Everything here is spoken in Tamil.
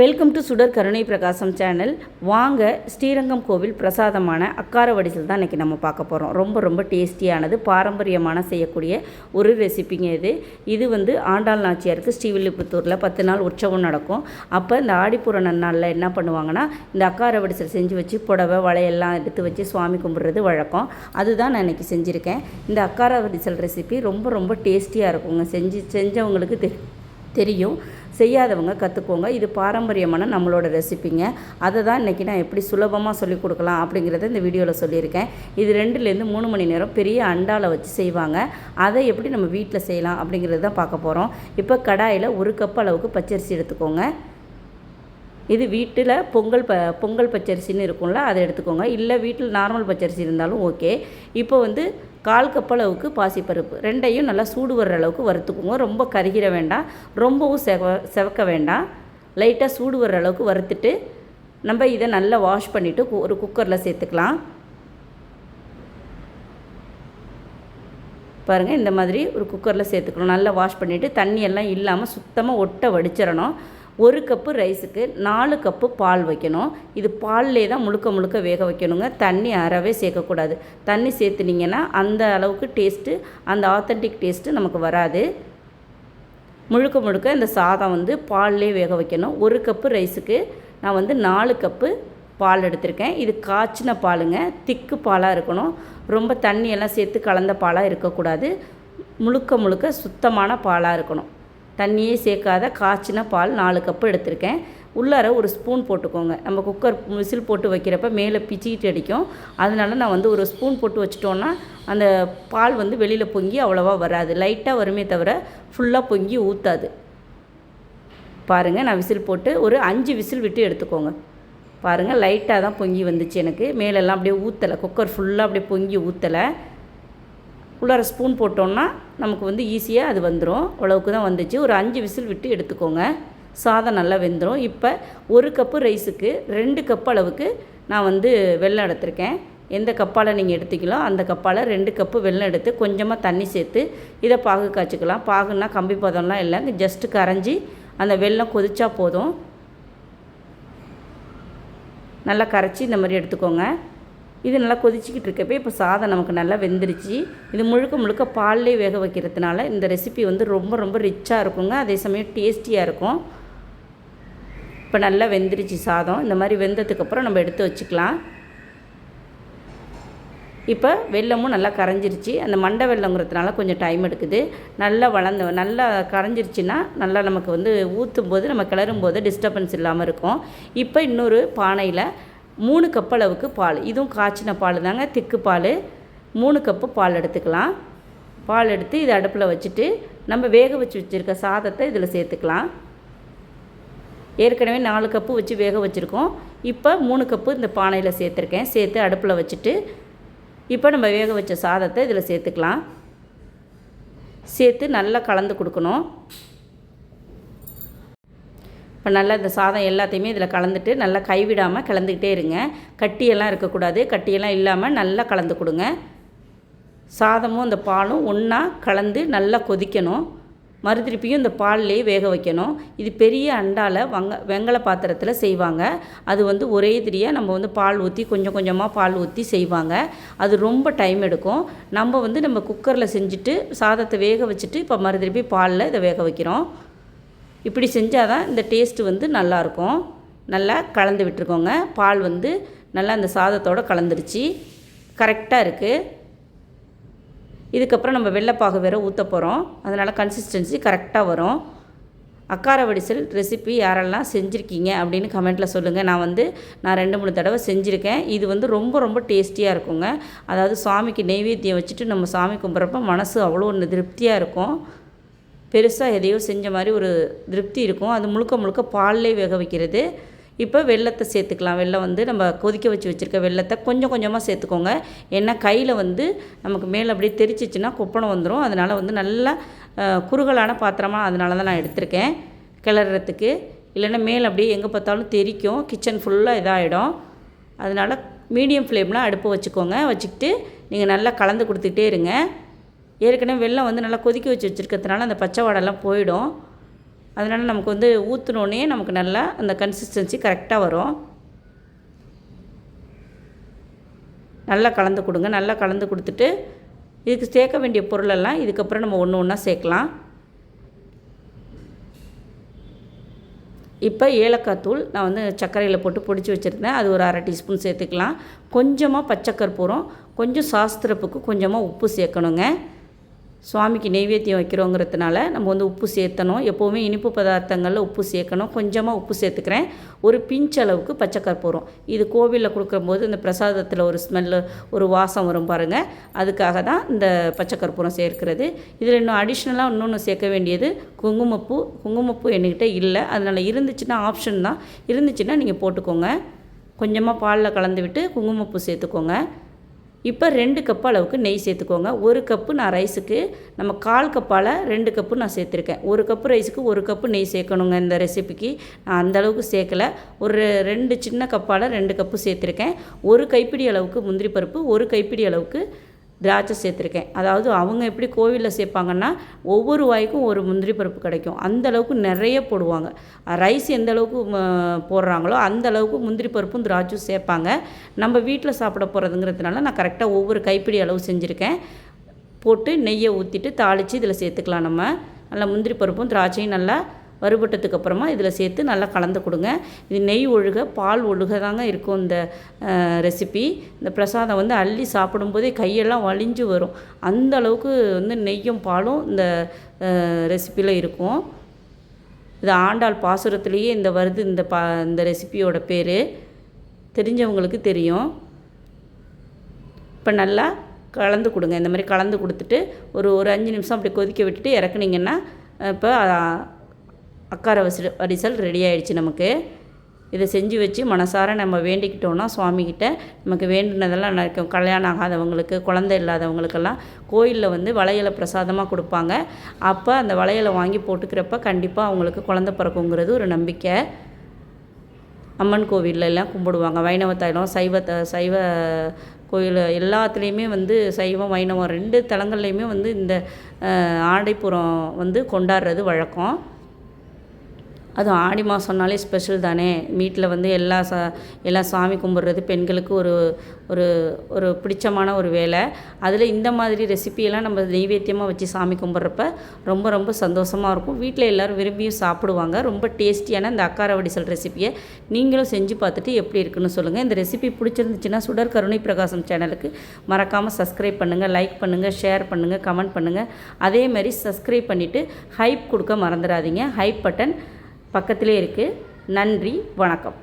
வெல்கம் டு சுடர் கருணை பிரகாசம் சேனல் வாங்க ஸ்ரீரங்கம் கோவில் பிரசாதமான அக்கார வடிசல் தான் இன்றைக்கி நம்ம பார்க்க போகிறோம் ரொம்ப ரொம்ப டேஸ்டியானது பாரம்பரியமான செய்யக்கூடிய ஒரு ரெசிபிங்க இது. இது வந்து ஆண்டாள் நாச்சியாருக்கு ஸ்ரீவில்லிபுத்தூரில் பத்து நாள் உற்சவம் நடக்கும். அப்போ இந்த ஆடிப்புற நன்னாளில் என்ன பண்ணுவாங்கன்னா இந்த அக்கார வடிசல் செஞ்சு வச்சு புடவை வளையெல்லாம் எடுத்து வச்சு சுவாமி கும்பிட்றது வழக்கம். அதுதான் நான் இன்றைக்கி செஞ்சுருக்கேன். இந்த அக்கார வடிசல் ரெசிபி ரொம்ப ரொம்ப டேஸ்டியாக இருக்குங்க. செஞ்சு செஞ்சவங்களுக்கு தெ தெரியும். செய்யாதவங்க கற்றுக்கோங்க இது பாரம்பரியமான நம்மளோட ரெசிபிங்க. அதை தான் இன்றைக்கி நான் எப்படி சுலபமாக சொல்லிக் கொடுக்கலாம் அப்படிங்கிறத இந்த வீடியோவில் சொல்லியிருக்கேன். இது ரெண்டுலேருந்து மூணு மணி நேரம் பெரிய அண்டாவில் வச்சு செய்வாங்க. அதை எப்படி நம்ம வீட்டில் செய்யலாம் அப்படிங்கிறது தான் பார்க்க போகிறோம் இப்போ கடாயில் ஒரு கப் அளவுக்கு பச்சரிசி எடுத்துக்கோங்க. இது வீட்டில் பொங்கல் ப பொங்கல் பச்சரிசின்னு இருக்கும்ல அதை எடுத்துக்கோங்க. இல்லை வீட்டில் நார்மல் பச்சரிசி இருந்தாலும் ஓகே. இப்போ வந்து கால் கப் அளவுக்கு பாசிப்பருப்பு. ரெண்டையும் நல்லா சூடு வர்ற அளவுக்கு வறுத்துக்குங்க. ரொம்ப கருகிற வேண்டாம். ரொம்பவும் செவ செவக்க வேண்டாம். லைட்டாக சூடு வர்ற அளவுக்கு வறுத்துட்டு நம்ம இதை நல்லா வாஷ் பண்ணிவிட்டு ஒரு குக்கரில் சேர்த்துக்கலாம். பாருங்கள் இந்த மாதிரி ஒரு குக்கரில் சேர்த்துக்கணும். நல்லா வாஷ் பண்ணிவிட்டு தண்ணியெல்லாம் இல்லாமல் சுத்தமாக ஒட்ட வடிச்சிடணும். ஒரு கப்பு ரைஸுக்கு நாலு கப்பு பால் வைக்கணும். இது பால்லே தான் முழுக்க முழுக்க வேக வைக்கணுங்க. தண்ணி அறவே சேர்க்கக்கூடாது. தண்ணி சேர்த்துனீங்கன்னா அந்த அளவுக்கு டேஸ்ட்டு அந்த ஆத்தென்டிக் டேஸ்ட்டு நமக்கு வராது. முழுக்க முழுக்க இந்த சாதம் வந்து பால்லே வேக வைக்கணும். ஒரு கப்பு ரைஸுக்கு நான் வந்து நாலு கப்பு பால் எடுத்திருக்கேன். இது காய்ச்சின பாலுங்க. திக்கு பாலாக இருக்கணும். ரொம்ப தண்ணியெல்லாம் சேர்த்து கலந்த பாலாக இருக்கக்கூடாது. முழுக்க முழுக்க சுத்தமான பாலாக இருக்கணும். தண்ணியே சேர்க்காத காய்ச்சின பால் நாலு கப்பு எடுத்திருக்கேன். உள்ளார ஒரு ஸ்பூன் போட்டுக்கோங்க. நம்ம குக்கர் விசில் போட்டு வைக்கிறப்ப மேலே பிச்சிக்கிட்டு அடிக்கும். அதனால நான் வந்து ஒரு ஸ்பூன் போட்டு வச்சிட்டோன்னா அந்த பால் வந்து வெளியில் பொங்கி அவ்வளோவா வராது. லைட்டாக வருமே தவிர ஃபுல்லாக பொங்கி ஊற்றாது பாருங்கள் நான் விசில் போட்டு ஒரு அஞ்சு விசில் விட்டு எடுத்துக்கோங்க. பாருங்கள் லைட்டாக தான் பொங்கி வந்துச்சு எனக்கு. மேலெல்லாம் அப்படியே ஊற்றலை குக்கர் ஃபுல்லாக அப்படியே பொங்கி ஊற்றலை உள்ளார ஸ்பூன் போட்டோன்னா நமக்கு வந்து ஈஸியாக அது வந்துடும் அளவுக்கு தான் வந்துச்சு. ஒரு அஞ்சு விசில் விட்டு எடுத்துக்கோங்க. சாதம் நல்லா வெந்துடும் இப்போ ஒரு கப்பு ரைஸுக்கு ரெண்டு கப் அளவுக்கு நான் வந்து வெள்ளம் எடுத்திருக்கேன். எந்த கப்பால் நீங்கள் எடுத்துக்கலாம் அந்த கப்பால் ரெண்டு கப்பு வெள்ளம் எடுத்து கொஞ்சமாக தண்ணி சேர்த்து இதை பாகு காய்ச்சிக்கலாம். பாகுன்னா கம்பி பதம்லாம் இல்லை. ஜஸ்ட்டு கரைஞ்சி அந்த வெள்ளம் கொதிச்சா போதும். நல்லா கரைச்சி இந்த மாதிரி எடுத்துக்கோங்க. இது நல்லா கொதிச்சிக்கிட்டு இருக்கப்போ இப்போ சாதம் நமக்கு நல்லா வெந்துருச்சு. இது முழுக்க முழுக்க பால்லே வேக வைக்கிறதுனால இந்த ரெசிபி வந்து ரொம்ப ரொம்ப ரிச்சாக இருக்குங்க. அதே சமயம் டேஸ்டியாக இருக்கும். இப்போ நல்லா வெந்துருச்சு சாதம். இந்த மாதிரி வெந்ததுக்கப்புறம் நம்ம எடுத்து வச்சுக்கலாம். இப்போ வெள்ளமும் நல்லா கரைஞ்சிருச்சு. அந்த மண்டை வெள்ளங்கிறதுனால கொஞ்சம் டைம் எடுக்குது. நல்லா வளர்ந்த நல்லா கரைஞ்சிருச்சுன்னா நல்லா நமக்கு வந்து ஊற்றும் போது நம்ம கிளறும் போது டிஸ்டர்பன்ஸ் இல்லாமல் இருக்கும். இப்போ இன்னொரு பானையில் மூணு கப் அளவுக்கு பால். இதுவும் காய்ச்சின பால் தாங்க திக்கு பால். மூணு கப்பு பால் எடுத்துக்கலாம். பால் எடுத்து இதை அடுப்பில் வச்சுட்டு நம்ம வேக வச்சு வச்சுருக்க சாதத்தை இதில் சேர்த்துக்கலாம். ஏற்கனவே நாலு கப்பு வச்சு வேக வச்சுருக்கோம். இப்போ மூணு கப்பு இந்த பானையில் சேர்த்துருக்கேன். சேர்த்து அடுப்பில் வச்சுட்டு இப்போ நம்ம வேக வச்ச சாதத்தை இதில் சேர்த்துக்கலாம். சேர்த்து நல்லா கலந்து கொடுக்கணும். இப்போ நல்லா இந்த சாதம் எல்லாத்தையுமே இதில் கலந்துட்டு நல்லா கைவிடாமல் கலந்துக்கிட்டே இருங்க. கட்டியெல்லாம் இருக்கக்கூடாது. கட்டியெல்லாம் இல்லாமல் நல்லா கலந்து கொடுங்க. சாதமும் இந்த பாலும் ஒன்றா கலந்து நல்லா கொதிக்கணும். மறுதிருப்பியும் இந்த பால்லே வேக வைக்கணும். இது பெரிய அண்டாவில் வங்க வெங்கல பாத்திரத்தில் செய்வாங்க. அது வந்து ஒரே திரியாக நம்ம வந்து பால் ஊற்றி கொஞ்சம் கொஞ்சமாக பால் ஊற்றி செய்வாங்க. அது ரொம்ப டைம் எடுக்கும். நம்ம வந்து நம்ம குக்கரில் செஞ்சுட்டு சாதத்தை வேக வச்சுட்டு இப்போ மறுதிருப்பி பாலில் இதை வேக வைக்கிறோம். இப்படி செஞ்சால் தான் இந்த டேஸ்ட்டு வந்து நல்லாயிருக்கும். நல்லா கலந்து விட்டுருக்கோங்க. பால் வந்து நல்லா அந்த சாதத்தோடு கலந்துருச்சு. கரெக்டாக இருக்குது இதுக்கப்புறம் நம்ம வெள்ளைப்பாகு வேறு ஊற்ற போகிறோம் அதனால் கன்சிஸ்டன்சி கரெக்டாக வரும். அக்கார வடிசல் ரெசிபி யாரெல்லாம் செஞ்சுருக்கீங்க அப்படின்னு கமெண்ட்டில் சொல்லுங்கள் நான் வந்து நான் ரெண்டு மூணு தடவை செஞ்சுருக்கேன். இது வந்து ரொம்ப ரொம்ப டேஸ்டியாக இருக்குங்க. அதாவது சுவாமிக்கு நெய்வேத்தியம் வச்சுட்டு நம்ம சாமி கும்பிட்றப்ப மனசு அவ்வளோ ஒன்று திருப்தியாக இருக்கும். பெருசாக எதையோ செஞ்ச மாதிரி ஒரு திருப்தி இருக்கும். அது முழுக்க முழுக்க பால்லே வேக வைக்கிறது. இப்போ வெள்ளத்தை சேர்த்துக்கலாம். வெள்ளம் வந்து நம்ம கொதிக்க வச்சு வச்சுருக்க வெள்ளத்தை கொஞ்சம் கொஞ்சமாக சேர்த்துக்கோங்க. ஏன்னா கையில் வந்து நமக்கு மேலே அப்படியே தெரிச்சிச்சுன்னா குப்பனம் வந்துடும் அதனால் வந்து நல்லா குறுகலான பாத்திரமாக அதனால தான் நான் எடுத்திருக்கேன். கிளறத்துக்கு இல்லைன்னா மேலே அப்படியே எங்கே பார்த்தாலும் தெரிக்கும். கிச்சன் ஃபுல்லாக இதாகிடும் அதனால் மீடியம் ஃப்ளேமில் அடுப்பு வச்சுக்கோங்க. வச்சுக்கிட்டு நீங்கள் நல்லா கலந்து கொடுத்துக்கிட்டே இருங்க. ஏற்கனவே வெள்ளம் வந்து நல்லா கொதிக்க வச்சு வச்சுருக்கிறதுனால அந்த பச்சை வாடெல்லாம் போயிடும். அதனால் நமக்கு வந்து ஊற்றினோடனே நமக்கு நல்லா அந்த கன்சிஸ்டன்சி கரெக்டாக வரும். நல்லா கலந்து கொடுங்க. நல்லா கலந்து கொடுத்துட்டு இதுக்கு சேர்க்க வேண்டிய பொருளெல்லாம் இதுக்கப்புறம் நம்ம ஒன்று ஒன்றா சேர்க்கலாம். இப்போ ஏலக்காய் தூள் நான் வந்து சர்க்கரையில் போட்டு பிடிச்சி வச்சுருந்தேன். அது ஒரு அரை டீஸ்பூன் சேர்த்துக்கலாம். கொஞ்சமாக பச்சை கற்பூரம் கொஞ்சம் சாஸ்திரப்புக்கு கொஞ்சமாக உப்பு சேர்க்கணுங்க. சுவாமிக்கு நெய்வேத்தியம் வைக்கிறோங்கிறதுனால நம்ம வந்து உப்பு சேர்த்தணும். எப்போவுமே இனிப்பு பதார்த்தங்களில் உப்பு சேர்க்கணும். கொஞ்சமாக உப்பு சேர்த்துக்கிறேன். ஒரு பிஞ்ச் அளவுக்கு பச்சை கற்பூரம். இது கோவிலில் கொடுக்கும்போது இந்த பிரசாதத்தில் ஒரு ஸ்மெல்லு ஒரு வாசம் வரும் பாருங்கள் அதுக்காக தான் இந்த பச்சை கற்பூரம் சேர்க்கிறது. இதில் இன்னும் அடிஷ்னலாக இன்னொன்று சேர்க்க வேண்டியது குங்குமப்பூ. குங்குமப்பூ என்கிட்ட இல்லை. அதனால் இருந்துச்சுன்னா ஆப்ஷன் தான். இருந்துச்சுன்னா நீங்கள் போட்டுக்கோங்க. கொஞ்சமாக பாலில் கலந்து விட்டு குங்குமப்பூ சேர்த்துக்கோங்க. இப்போ ரெண்டு கப் அளவுக்கு நெய் சேர்த்துக்கோங்க. ஒரு கப்பு நான் ரைஸுக்கு நம்ம கால் கப்பால் ரெண்டு கப்பு நான் சேர்த்துருக்கேன். ஒரு கப்பு ரைஸுக்கு ஒரு கப்பு நெய் சேர்க்கணுங்க இந்த ரெசிபிக்கு நான் அந்தளவுக்கு சேர்க்கலை. ஒரு ரெண்டு சின்ன கப்பால் ரெண்டு கப்பு சேர்த்துருக்கேன். ஒரு கைப்பிடி அளவுக்கு முந்திரி பருப்பு ஒரு கைப்பிடி அளவுக்கு திராட்சை சேர்த்துருக்கேன். அதாவது அவங்க எப்படி கோவிலில் சேர்ப்பாங்கன்னா ஒவ்வொரு வாய்க்கும் ஒரு முந்திரி பருப்பு கிடைக்கும். அந்த அளவுக்கு நிறைய போடுவாங்க. ரைஸ் எந்த அளவுக்கு போடுறாங்களோ அந்த அளவுக்கு முந்திரி பருப்பும் திராட்சையும் சேர்ப்பாங்க. நம்ம வீட்டில் சாப்பிட போகிறதுங்கிறதுனால நான் கரெக்டாக ஒவ்வொரு கைப்பிடி அளவு செஞ்சுருக்கேன். போட்டு நெய்யை ஊற்றிட்டு தாளித்து இதில் சேர்த்துக்கலாம் நம்ம. நல்லா முந்திரி பருப்பும் திராட்சையும் நல்லா வறுபட்டதுக்கு அப்புறமா இதில் சேர்த்து நல்லா கலந்து கொடுங்க. இது நெய் ஒழுக பால் ஒழுக தாங்க இருக்கும் இந்த ரெசிபி இந்த பிரசாதம் வந்து அள்ளி சாப்பிடும்போதே கையெல்லாம் வலிஞ்சு வரும். அந்த அளவுக்கு வந்து நெய்யும் பாலும் இந்த ரெசிப்பியில் இருக்கும். இது ஆண்டாள் பாசுரத்துலேயே இந்த வருது இந்த பா இந்த ரெசிப்பியோட பேர். தெரிஞ்சவங்களுக்கு தெரியும். இப்போ நல்லா கலந்து கொடுங்க. இந்த மாதிரி கலந்து கொடுத்துட்டு ஒரு ஒரு அஞ்சு நிமிஷம் அப்படி கொதிக்க விட்டுட்டு இறக்குனீங்கன்னா இப்போ அக்கார வசி வரிசல் ரெடி ஆயிடுச்சு நமக்கு. இதை செஞ்சு வச்சு மனசார நம்ம வேண்டிக்கிட்டோன்னா சுவாமிகிட்ட நமக்கு வேண்டினதெல்லாம் நடக்கும். கல்யாணம் ஆகாதவங்களுக்கு குழந்தை இல்லாதவங்களுக்கெல்லாம் கோயிலில் வந்து வளையலை பிரசாதமாக கொடுப்பாங்க. அப்போ அந்த வளையலை வாங்கி போட்டுக்கிறப்ப கண்டிப்பாக அவங்களுக்கு குழந்த பிறக்குங்கிறது ஒரு நம்பிக்கை. அம்மன் கோவிலில் எல்லாம் கும்பிடுவாங்க. வைணவ தைலம் சைவ த சைவ கோயில் எல்லாத்துலேயுமே வந்து சைவம் வைணவம் ரெண்டு தலங்கள்லேயுமே வந்து இந்த ஆடைப்புறம் வந்து கொண்டாடுறது வழக்கம். அதுவும் ஆடி மாதம்னாலே ஸ்பெஷல் தானே. வீட்டில் வந்து எல்லா சா எல்லாம் சாமி கும்பிட்றது பெண்களுக்கு ஒரு ஒரு ஒரு பிடிச்சமான ஒரு வேலை. அதில் இந்த மாதிரி ரெசிபியெல்லாம் நம்ம நெய்வேத்தியமாக வச்சு சாமி கும்பிட்றப்ப ரொம்ப ரொம்ப சந்தோஷமாக இருக்கும். வீட்டில் எல்லோரும் விரும்பியும் சாப்பிடுவாங்க. ரொம்ப டேஸ்டியான இந்த அக்கார வடிசல் ரெசிப்பியை நீங்களும் செஞ்சு பார்த்துட்டு எப்படி இருக்குன்னு சொல்லுங்கள் இந்த ரெசிபி பிடிச்சிருந்துச்சுன்னா சுடர் கருணை பிரகாசம் சேனலுக்கு மறக்காமல் சப்ஸ்கிரைப் பண்ணுங்கள் லைக் பண்ணுங்கள் ஷேர் பண்ணுங்கள் கமெண்ட் பண்ணுங்கள் அதே மாதிரி சப்ஸ்கிரைப் பண்ணிவிட்டு ஹைப் கொடுக்க மறந்துடாதீங்க. ஹைப் பட்டன் பக்கத்திலே இருக்குது நன்றி வணக்கம்.